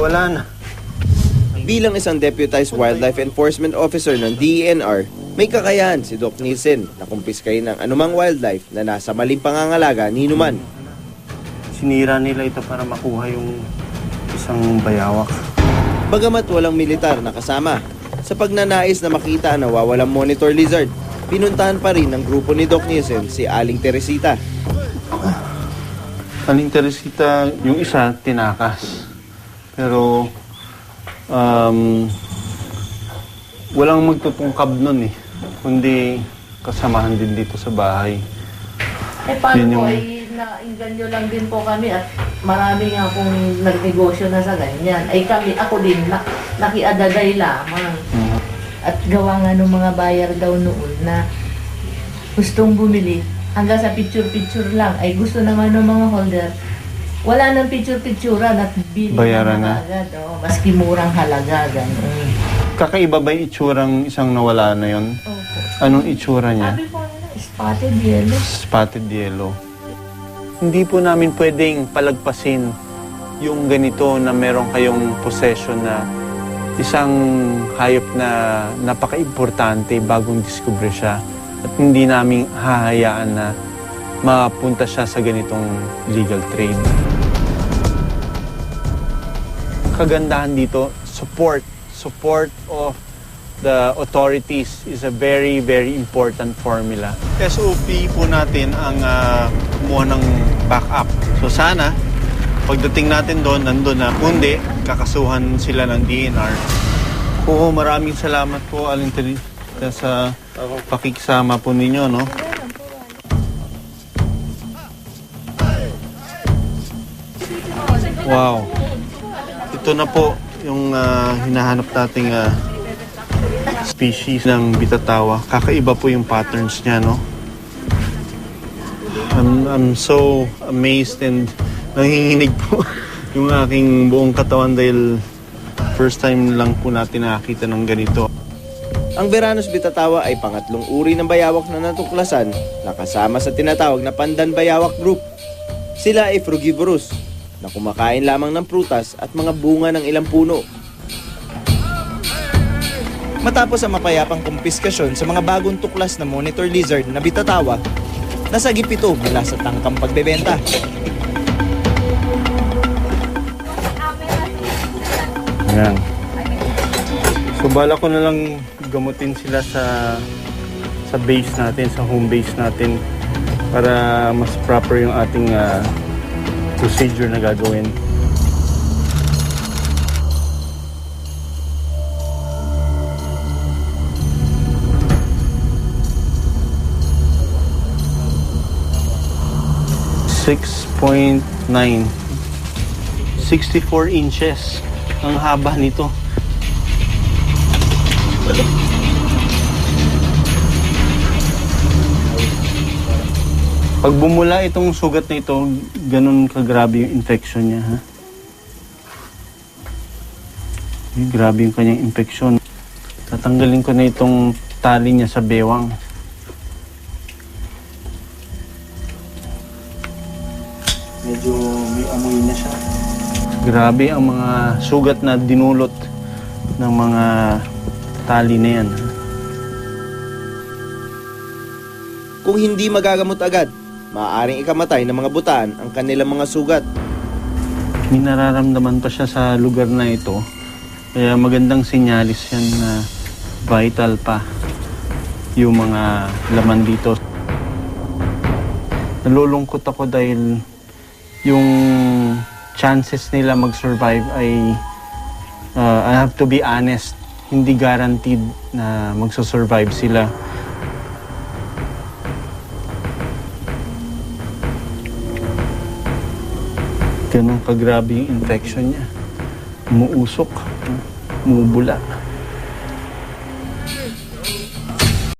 wala na. Bilang isang deputized wildlife enforcement officer ng DENR, may kakayahan si Doc Nielsen na kumpiskayin ng anumang wildlife na nasa maling pangangalaga ni Numan. Sinira nila ito para makuha yung isang bayawak. Bagamat walang militar na kasama, sa pagnanais na makita ang nawawalang monitor lizard, pinuntahan pa rin ng grupo ni Doc Nielsen si Aling Teresita. Aling Teresita, yung isa, tinakas. Pero, um, walang magtutungkab nun eh. Kundi kasamahan din dito sa bahay. Eh, paano Yun po, yung- ay nainganyo lang din po kami at marami nga pong nagnegosyo na sa ganyan. Ay kami, ako din, na, nakiadaday lamang. Mm. At gawa nga ng mga bayar daw noon na gustong bumili hanggang sa picture-picture lang. Ay gusto naman ng mga holder, wala nang picture-picturean at bili Bayaran na na. agad. Oh, maski murang halaga, gano'n. Kakaiba ba yung itsurang isang nawala na yon? Opo. Anong itsura niya? Sabi ko nila, spotted yellow. Spotted yellow. Hindi po namin pwedeng palagpasin yung ganito na meron kayong possession na isang hayop na napaka-importante bagong diskubre siya at hindi namin hahayaan na mapunta siya sa ganitong legal trade. Kagandahan dito, support. Support of the authorities is a very, very important formula. SOP po natin ang uh, kumuha ng backup. So sana, pagdating natin doon, nandun na. Kundi, kakasuhan sila ng DNR. Oo, maraming salamat po, Teresa, sa pakikisama po ninyo, no? Wow. Ito na po yung ah, hinahanap nating ah, species ng bitatawa. Kakaiba po yung patterns niya, no? I'm, I'm so amazed and nanginginig po yung aking buong katawan dahil first time lang po natin nakakita ng ganito. Ang Veranus bitatawa ay pangatlong uri ng bayawak na natuklasan na kasama sa tinatawag na Pandan Bayawak Group. Sila ay frugivorous na kumakain lamang ng prutas at mga bunga ng ilang puno. Matapos ang mapayapang kumpiskasyon sa mga bagong tuklas na monitor lizard na bitatawa, nasagip ito mula sa tangkang pagbebenta. Ayan. So bala ko na lang gamutin sila sa sa base natin, sa home base natin para mas proper yung ating ah, procedure na gagawin. Six point nine. 64 inches ang haba nito. Pag bumula itong sugat na ito, ganun kagrabe yung infection niya, ha? Ay, grabe yung kanyang infection. Tatanggalin ko na itong tali niya sa bewang. Medyo may amoy na siya. Grabe ang mga sugat na dinulot ng mga tali na yan. ha? Kung hindi magagamot agad, maaaring ikamatay ng mga butaan ang kanilang mga sugat. May nararamdaman pa siya sa lugar na ito. Kaya magandang sinyalis yan na vital pa yung mga laman dito. Nalulungkot ako dahil yung chances nila mag-survive ay uh, I have to be honest, hindi guaranteed na magsusurvive sila. Ganun kagrabe yung infection niya. Umuusok, umubula.